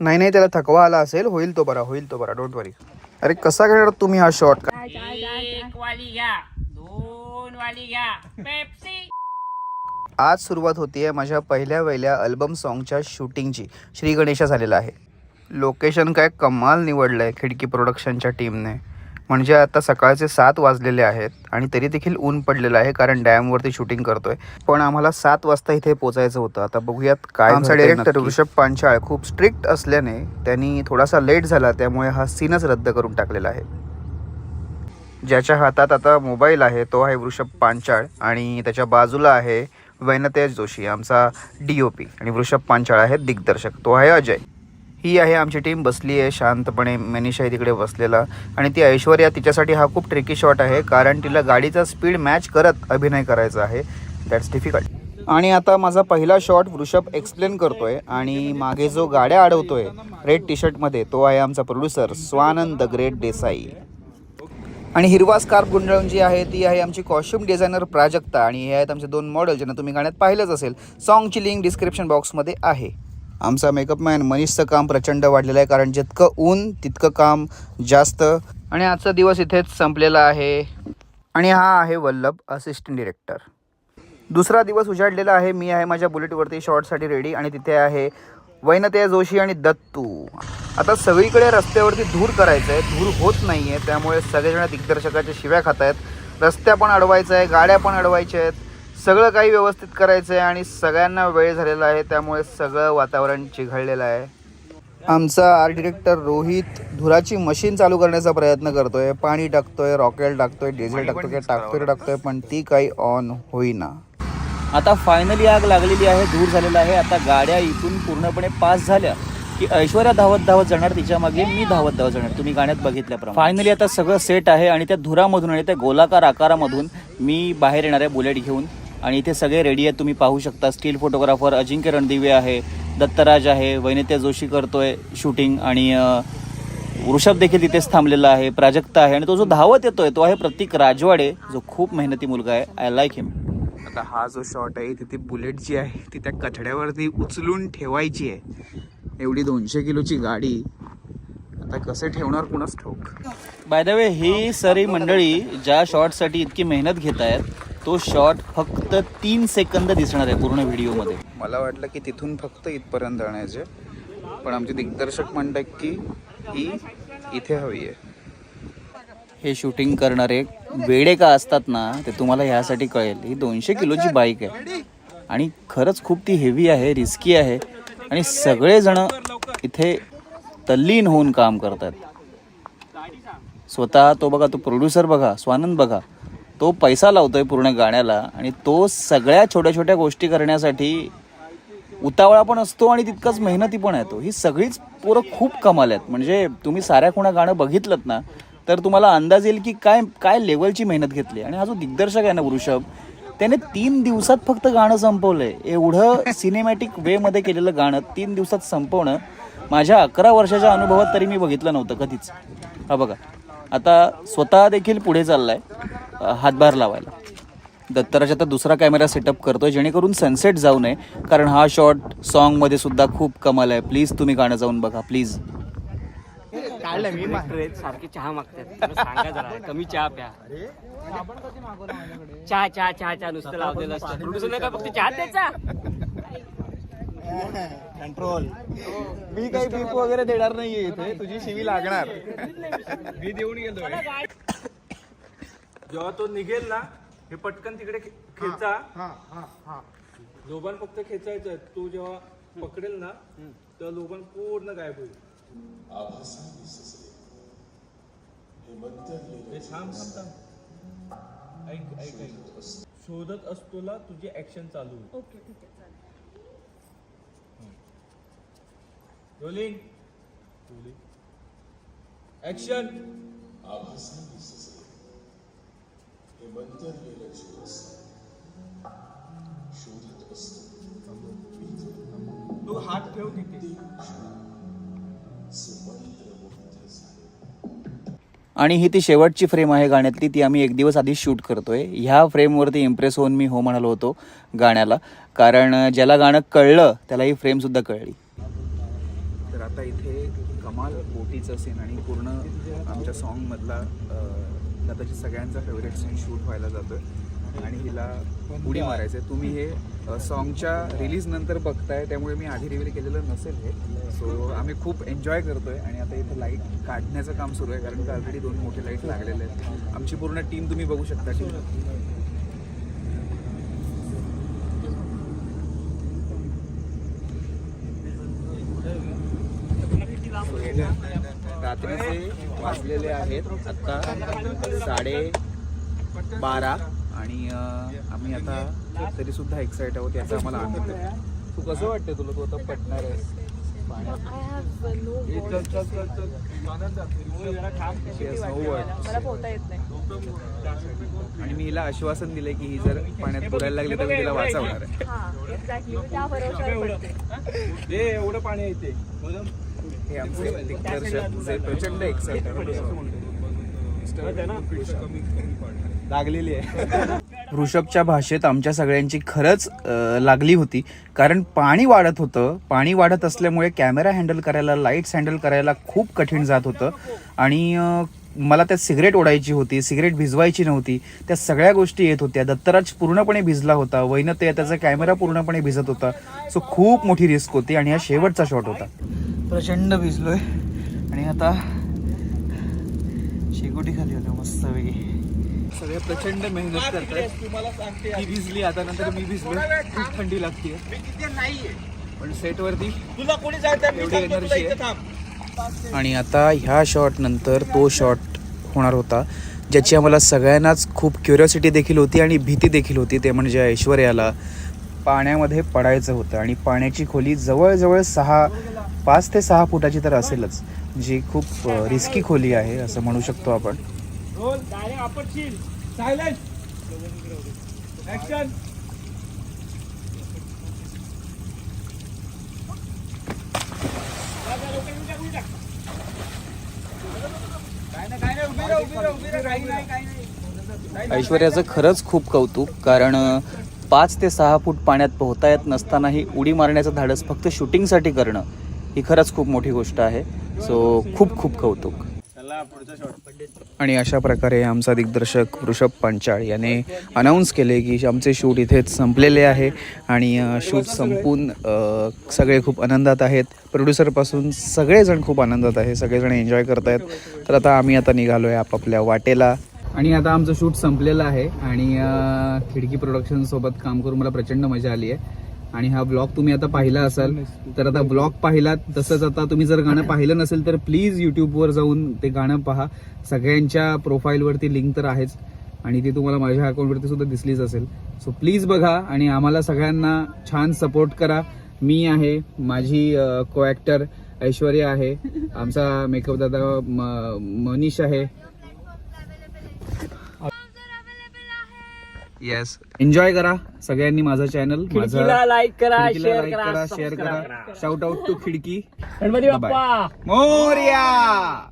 नाही नाही त्याला थकवा आला असेल होईल तो बरा होईल तो बरा डोंट वरी अरे कसा घेणार तुम्ही हा शॉट एक वाली घ्या. दोन वाली घ्या. पेप्सी. आज सुरुवात होतीये माझ्या पहिल्या वहिल्या अल्बम सॉन्गच्या शूटिंगची श्री गणेशा झालेला आहे. लोकेशन काय कमाल निवडलं आहे खिडकी प्रोडक्शनच्या टीमने म्हणजे आता सकाळचे सात वाजलेले आहेत आणि तरी देखील ऊन पडलेलं आहे कारण डॅमवरती शूटिंग करतोय. पण आम्हाला सात वाजता इथे पोचायचं होतं. आता बघूयात काय आमचा डिरेक्टर ऋषभ पांचाळ खूप स्ट्रिक्ट असल्याने त्यांनी थोडासा लेट झाला त्यामुळे हा सीनच रद्द करून टाकलेला आहे. ज्याच्या हातात आता मोबाईल आहे तो आहे वृषभ पांचाळ आणि त्याच्या बाजूला आहे वैनतेज जोशी आमचा डी ओ पी आणि वृषभ पांचाळ आहे दिग्दर्शक. तो आहे अजय. ही आहे आमची टीम बसली आहे शांतपणे. मनीषाही तिकडे बसलेला. आणि ती ऐश्वर्या तिच्यासाठी हा खूप ट्रिकी शॉट आहे. कारण तिला गाडीचा स्पीड मॅच करत अभिनय करायचा आहे. दॅट्स डिफिकल्ट आणि आता माझा पहिला शॉट वृषभ एक्सप्लेन करतोय. आणि मागे जो गाड्या अडवतोय रेड टी शर्टमध्ये तो आहे आमचा producer Swanand the great Desai. आणि हिरवा स्कार्फ गुंडळून जी आहे ती आहे आमची कॉस्ट्युम डिझायनर प्राजक्ता. आणि हे आहेत आमचे दोन मॉडेल ज्यांना तुम्ही गाण्यात पाहिलंच असेल. सॉन्गची लिंक डिस्क्रिप्शन बॉक्समध्ये आहे. आमचा मेकअप मॅन मनीषचं काम प्रचंड वाढलेलं आहे कारण जितकं ऊन तितकं काम जास्त. आणि आजचा दिवस इथेच संपलेला आहे. आणि हा आहे वल्लभ असिस्टंट डिरेक्टर दुसरा दिवस उजाडलेला आहे. मी आहे माझ्या बुलेटवरती शॉर्टसाठी रेडी आणि तिथे आहे वैनतया जोशी आणि दत्तू. आता सगळीकडे रस्त्यावरती धूर करायचं आहे धूर होत नाही आहे त्यामुळे सगळेजण दिग्दर्शकाच्या शिव्या खात आहेत रस्त्या पण अडवायचं आहे गाड्या पण अडवायच्या आहेत सगळं काही व्यवस्थित करायचं आहे आणि सगळ्यांना वेळ झालेला आहे त्यामुळे सगळं वातावरण चिघळलेलं आहे. आमचा आर्ट डिरेक्टर रोहित धुराची मशीन चालू करण्याचा प्रयत्न करतोय. पाणी टाकतोय रॉकेल टाकतोय डिझेल टाकतोय काय टाकतोय टाकतोय पण ती काही ऑन होईना. आता फायनली आग लागलेली आहे दूर झालेला आहे. आता गाड्या इथून पूर्णपणे पास झाल्या की ऐश्वर्या धावत धावत जाणार तिच्यामागे मी धावत धावत जाणार. तुम्ही गाण्यात बघितल्याप्रमाणे. फायनली आता सगळं सेट आहे आणि त्या धुरामधून आणि त्या गोलाकार आकारामधून मी बाहेर येणार आहे बुलेट घेऊन. आणि इथे सगळे रेडी आहेत. तुम्ही पाहू शकता स्टील फोटोग्राफर अजिंक्य रणदिवे आहे दत्तराज आहे वैनित्य जोशी करतोय शूटिंग आणि वृषभ देखील तिथेच थांबलेला आहे प्राजक्ता आहे. आणि तो जो धावत येतोय तो आहे प्रतीक राजवाडे. जो खूप मेहनती मुलगा आहे. आय लाईक हिम आता हा जो शॉट आहे तिथे बुलेट जी आहे ती त्या कठड्यावरती उचलून ठेवायची आहे. एवढी दोनशे किलोची गाडी. आता कसे ठेवणार कुणाच ठाऊक? बाय द वे ही सरी मंडळी ज्या शॉटसाठी इतकी मेहनत घेत आहेत तो शॉट फक्त तीन सेकंद दिसणार आहे पूर्ण व्हिडिओमध्ये. मला वाटलं की तिथून फक्त इथपर्यंत आणायचे पण आमचे दिग्दर्शक म्हणतात की ही इथे हवी आहे. हे शूटिंग करणारे वेडे का असतात ना ते तुम्हाला ह्यासाठी कळेल. ही दोनशे किलोची बाईक आहे. आणि खरंच खूप ती हेवी आहे रिस्की आहे. आणि सगळेजण इथे तल्लीन होऊन काम करतात. स्वतः तो बघा तो प्रोड्युसर बघा स्वानंद बघा. तो पैसा लावतोय पूर्ण गाण्याला आणि तो सगळ्या छोट्या छोट्या गोष्टी करण्यासाठी उतावळा पण असतो आणि तितकाच मेहनती पण येतो ही सगळीच पोरं खूप कमाल आहेत. म्हणजे तुम्ही साऱ्या खुणा गाणं बघितलं ना तर तुम्हाला अंदाज येईल की काय काय लेवलची मेहनत घेतली आणि हा जो दिग्दर्शक आहे ना वृषभ त्याने तीन दिवसात फक्त गाणं संपवलंय. एवढं सिनेमॅटिक वेमध्ये केलेलं गाणं तीन दिवसात संपवणं माझ्या अकरा वर्षाच्या अनुभवात तरी मी बघितलं नव्हतं कधीच. हा बघा. आता स्वतः देखील पुढे चाललाय आहे हातभार लावायला. दत्तराज आता दुसरा कॅमेरा सेटअप करतोय जेणेकरून सनसेट जाऊ नये कारण हा शॉट सॉन्गमध्ये सुद्धा खूप कमाल आहे. प्लीज तुम्ही गाणं जाऊन बघा प्लीज. सारखी चहा मागतात. सांगा जरा कमी चहा प्या. चहा चहा चहा चहा नुसतं लावलेलं असतं. प्रोड्युसर फक्त चहा द्यायचा? मी काही बीप वगैरे देणार नाहीये इथे. तुझी शिवी लागणार. मी देऊन गेलो जेव्हा तो निघेल ना हे पटकन तिकडे खेचा. लोबन फक्त खेचायचं तू जेव्हा पकडेल ना तेव्हा लोबन पूर्ण गायब होईल. हे थांब, थांब, थांब. ऐक शोधत तुझी ऍक्शन चालू होईल रोलिंग ऍक्शन तू हात ठेव तिथे आणि ही ती शेवटची फ्रेम आहे गाण्यातली. ती आम्ही एक दिवस आधी शूट करतोय. ह्या फ्रेमवरती इम्प्रेस होऊन मी हो म्हणालो होतो गाण्याला. कारण ज्याला गाणं कळलं त्याला ही फ्रेमसुद्धा कळली. कमाल बोटीचं सीन आणि पूर्ण आमच्या सॉन्गमधला दादाची सगळ्यांचा फेवरेट सीन शूट व्हायला जातो आहे आणि हिला उडी मारायचं आहे तुम्ही हे सॉन्गच्या रिलीजनंतर बघताय त्यामुळे मी आधी रिव्हील केलेलं नसेल हे. सो आम्ही खूप एन्जॉय करतो आहे आणि आता इथे लाइट काढण्याचं काम सुरू आहे कारण का ऑलरेडी दोन मोठे लाइट लागलेले आहेत. आमची पूर्ण टीम तुम्ही बघू शकता टीम रात्रीचे वाजलेले आहेत. आता साडे बारा आणि आम्ही आता तरी सुद्धा एक्साइट आहोत याचा आम्हाला आनंद आहे. तू कसं वाटतं तुला? तू आता पटणार आहेस? येत नाही. आणि मी हिला आश्वासन दिलंय की ही जर पाण्यात बुडायला लागली तर मी तिला वाचवणार आहे. हा एवढं. पाणी म्हणून हे आमचे दिग्दर्शक जे प्रचंड एक्साइटेड लागलेली आहे. ऋषभच्या भाषेत आमच्या सगळ्यांची खरंच लागली होती. कारण पाणी वाढत होतं. पाणी वाढत असल्यामुळे कॅमेरा हँडल करायला लाईट्स हँडल करायला खूप कठीण जात होतं. आणि मला त्यात सिगरेट ओढायची होती सिगरेट भिजवायची नव्हती. त्या सगळ्या गोष्टी येत होत्या. दत्तराज पूर्णपणे भिजला होता. वैनत त्याचा कॅमेरा पूर्णपणे भिजत होता. सो खूप मोठी रिस्क होती आणि हा शेवटचा शॉट होता. प्रचंड भिजलो आहे आणि आता शेकोटी खाली होतो मस्त वेगळी सगळे प्रचंड मेहनत करतात ती भिजली आता नंतर मी भिजलो खूप थंडी लागते पण सेटवरती तुला कोणी एवढी एनर्जी आहे. आणि आता ह्या शॉट नंतर तो शॉट होणार होता ज्याची आम्हाला सगळ्यांनाच खूप क्युरियोसिटी देखील होती आणि भीती देखील होती. ते म्हणजे ऐश्वर्याला. पाण्यामध्ये पडायचं होतं. आणि पाण्याची खोली जवळजवळ सहा पाच ते सहा फुटाची तर असेलच. जी खूप रिस्की खोली आहे असं म्हणू शकतो आपण. रोल डायरेक्ट आपटशील. सायलेंट. ऍक्शन ऐश्वर्याचं खरंच खूप कौतुक कारण पाच ते सहा फूट पाण्यात पोहता येत नसतानाही उडी मारण्याचं धाडस फक्त शूटिंगसाठी करणं ही खरंच खूप मोठी गोष्ट आहे. सो खूप खूप कौतुक. आणि अशा प्रकारे आमचा दिग्दर्शक वृषभ पांचाळ याने अनाऊन्स केले की आमचे शूट इथेच संपलेले आहे. आणि शूट संपून सगळे खूप आनंदात आहेत. प्रोड्युसरपासून सगळेजण खूप आनंदात आहे सगळेजण एन्जॉय करत आहेत तर आता आम्ही आता निघालो आहे आपापल्या वाटेला. आणि आता आमचं शूट संपलेलं आहे आणि खिडकी प्रोडक्शन सोबत काम करून मला प्रचंड मजा आली आहे. आणि हा ब्लॉग तुम्ही आता पाहिला असाल तर आता ब्लॉग पाहिलात तसंच आता तुम्ही जर गाणं पाहिलं नसेल तर प्लीज यूट्यूबवर जाऊन ते गाणं पहा. सगळ्यांच्या प्रोफाईलवरती लिंक तर आहेच आणि ती तुम्हाला माझ्या अकाउंटवरती सुद्धा दिसलीच असेल. सो प्लीज बघा आणि आम्हाला सगळ्यांना छान सपोर्ट करा. मी आहे माझी को ॲक्टर ऐश्वर्या आहे आमचा मेकअप दादा म- मनीष आहे. येस एन्जॉय करा सगळ्यांनी माझं चॅनल खिडकीला लाईक करा शेअर like करा शेअर सबस्क्राईब करा. Shout out to Khidki. Ganpati. Bappa. Morya!